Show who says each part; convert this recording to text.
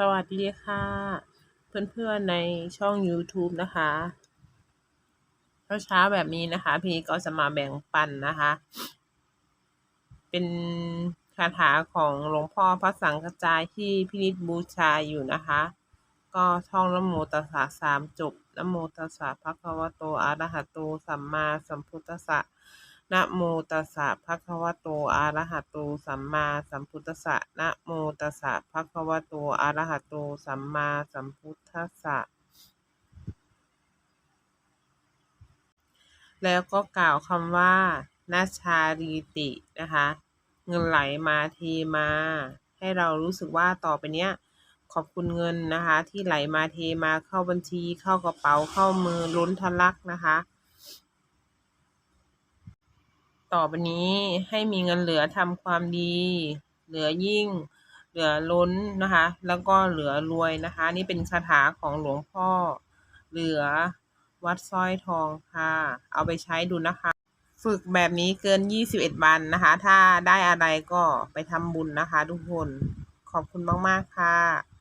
Speaker 1: สวัสดีค่ะ เพื่อนๆในช่อง YouTube นะคะเช้าแบบนี้นะคะ พี่ก็จะมาแบ่งปันนะคะ เป็นคาถาของหลวงพ่อพระสังฆจายที่พินิจบูชาอยู่นะคะ ก็ท่องนะโมตัสสะสามจบนะโมตัสสะภะคะวะโตอะระหะโตสัมมาสัมพุทธัสสะ นะโมตัสสะภะคะวะโตอะระหะโตสัมมาสัมพุทธัสสะนะโมตัสสะภะคะวะโตอะระหะโตสัมมาสัมพุทธัสสะแล้วก็กล่าวคำว่านาชารีตินะคะ เงินไหลมาเทมา ให้เรารู้สึกว่าต่อไปเนี้ย ขอบคุณเงินนะคะ ที่ไหลมาเทมาเข้าบัญชีเข้ากระเป๋าเข้ามือล้นทะลักนะคะ ต่อไปนี้ให้มีเงินเหลือทำความดี เหลือยิ่ง เหลือล้นนะคะ แล้วก็เหลือรวยนะคะ นี่เป็นคาถาของหลวงพ่อ เหลือวัดสร้อยทองค่ะ เอาไปใช้ดูนะคะ ฝึกแบบนี้เกิน 21 วันนะคะ ถ้าได้อะไรก็ไปทำบุญนะคะ ทุกคน ขอบคุณมาก ๆ ค่ะ